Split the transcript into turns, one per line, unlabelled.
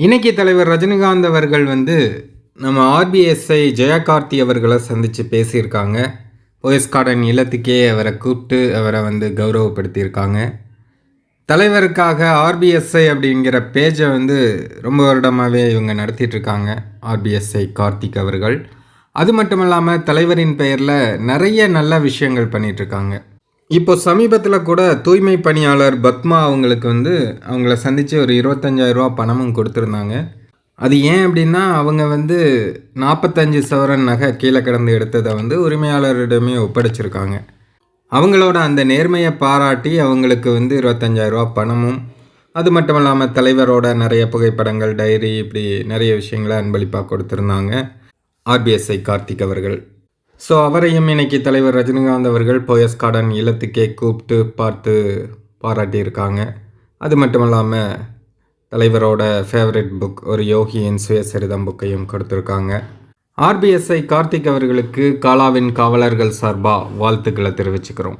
இன்னைக்கு தலைவர் ரஜினிகாந்த் அவர்கள் வந்து நம்ம ஆர்பிஎஸ்ஐ ஜெயகார்த்தி அவர்களை சந்தித்து பேசியிருக்காங்க. போயஸ் கார்டன் இல்லத்துக்கே அவரை கூப்பிட்டு அவரை வந்து கௌரவப்படுத்தியிருக்காங்க. தலைவருக்காக ஆர்பிஎஸ்ஐ அப்படிங்கிற பேஜை வந்து ரொம்ப வருடமாகவே இவங்க நடத்திட்டுருக்காங்க ஆர்பிஎஸ்ஐ கார்த்திக் அவர்கள். அது மட்டும் இல்லாமல் தலைவரின் பெயரில் நிறைய நல்ல விஷயங்கள் பண்ணிகிட்ருக்காங்க இப்போ சமீபத்தில் கூட தூய்மை பணியாளர் பத்மா அவங்களுக்கு வந்து அவங்கள சந்தித்து ஒரு 25000 ரூபா பணமும் கொடுத்துருந்தாங்க. அது ஏன் அப்படின்னா அவங்க வந்து நாற்பத்தஞ்சு சவரன் நகை கீழே கிடந்து எடுத்ததை வந்து உரிமையாளரிடமே ஒப்படைச்சிருக்காங்க. அவங்களோட அந்த நேர்மையை பாராட்டி அவங்களுக்கு வந்து 25000 ரூபா பணமும் அது மட்டும் இல்லாமல் தலைவரோட நிறைய புகைப்படங்கள் டைரி இப்படி நிறைய விஷயங்களை அன்பளிப்பாக கொடுத்துருந்தாங்க. ஆர்பிஎஸ்ஐ கார்த்திக் அவர்கள். ஸோ அவரையும் இன்னைக்கு தலைவர் ரஜினிகாந்த் அவர்கள் போயஸ் கார்டன் இல்லத்துக்கே கூப்பிட்டு பார்த்து பாராட்டியிருக்காங்க. அது மட்டும் இல்லாமல் தலைவரோட ஃபேவரட் புக் ஒரு யோகியின் சுயசரிதம் புக்கையும் கொடுத்துருக்காங்க. ஆர்பிஎஸ்ஐ கார்த்திக் அவர்களுக்கு காலாவின் காவலர்கள் சார்பாக வாழ்த்துக்களை தெரிவிச்சுக்கிறோம்.